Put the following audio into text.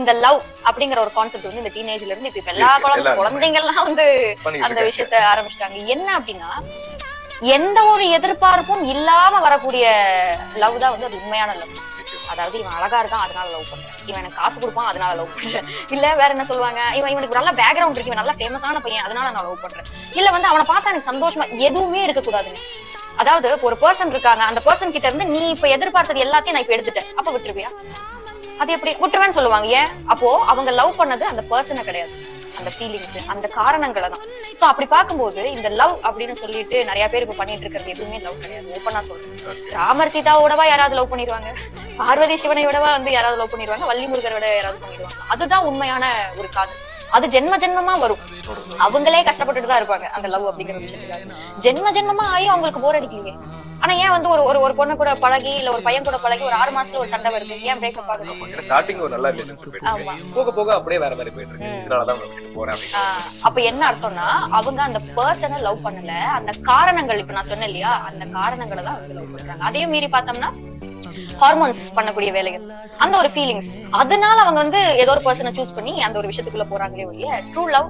இந்த லவ் அப்படிங்கிற ஒரு கான்செப்ட் வந்து இந்த டீனேஜ்ல இருந்து இப்ப எல்லா. குழந்தை குழந்தைங்க எல்லாம் வந்து அந்த. விஷயத்த ஆரம்பிச்சிட்டாங்க. என்ன அப்படின்னா எந்த ஒரு எதிர்பார்ப்பும் இல்லாம வரக்கூடிய லவ் தான் வந்து அது உண்மையான லவ். அதாவது இவன் அழகா இருக்கான் அதனால லவ் பண்றேன். இவன் எனக்கு காசு கொடுப்பான் அதனால லவ் பண்றேன். இல்ல வேற என்ன சொல்லுவாங்க? இவன் இவனுக்கு நல்ல பேக்ரவுண்ட் இருக்கு இவன் நல்ல ஃபேமஸான பையன் அதனால நான் லவ் பண்றேன். இல்ல வந்து அவனை பார்த்தா எனக்கு சந்தோஷமா எதுவுமே இருக்க கூடாதுங்க அதாவது ஒரு பர்சன் இருக்காங்க அந்த பர்சன் கிட்ட இருந்து நீ இப்ப எதிர்பார்த்தது எல்லாத்தையும் நான் இப்ப எடுத்துட்டேன். அப்ப விட்டுருவியா? அது எப்படி? விட்டுருவேன்னு சொல்லுவாங்க. ஏன்? அப்போ அவங்க லவ் பண்ணது அந்த பர்சனை கிடையாது. அந்த ஃபீலிங்ஸ் அந்த காரணங்களை தான். சோ அப்படி பார்க்கும்போது இந்த லவ் அப்படின்னு சொல்லிட்டு நிறைய பேர் இப்ப பண்ணிட்டு இருக்கிறது எதுவுமே லவ் கிடையாது. ஓப்பனா சொல்றேன். ராமர் சீதாவோடவா யாராவது லவ் பண்ணிடுவாங்க? பார்வதி சிவனை விடவா வந்து யாராவது லவ் பண்ணிடுவாங்க? வள்ளி முருகரை விட யாராவது பண்ணிடுவாங்க? அதுதான் உண்மையான ஒரு காதல். அது ஜென்ம ஜென்மமா வரும். அவங்களே கஷ்டப்பட்டுட்டு தான் இருப்பாங்க அந்த லவ் அப்படிங்கிற விஷயத்துக்காக ஜென்ம ஜென்மமா ஆகி அவங்களுக்கு போர் அடிக்கலையே. ஆனா ஏன் வந்து ஒரு ஒரு பொண்ணு கூட பழகி இல்ல ஒரு பையன் கூட பழகி ஒரு ஆறு மாசத்துல ஒரு சண்டை வருது? ஏன் பிரேக்கப் ஆகுது? ஸ்டார்டிங் ஒரு நல்ல ரிலேஷன்ஷிப் போயிட்டு. போக போக அப்படியே வேற மாதிரி போயிட்டு இருக்கு. இதனாலதான் போறேன் அப்ப என்ன அர்த்தம்னா அவங்க அந்த பர்சனை லவ் பண்ணல. அந்த காரணங்கள் இப்ப நான் சொன்னேன் இல்லையா? அந்த காரணங்களை தான் வந்து லவ் பண்றாங்க. அதையும் மீறி பார்த்தோம்னா ஹார்மோன்ஸ் பண்ணக்கூடிய வேலைகள். அந்த ஒரு ஃபீலிங்ஸ் அதனால அவங்க வந்து ஏதோ ஒரு பர்சனை சூஸ் பண்ணி அந்த ஒரு விஷயத்துக்குள்ள போறாங்களே ஒழிய ட்ரூ லவ்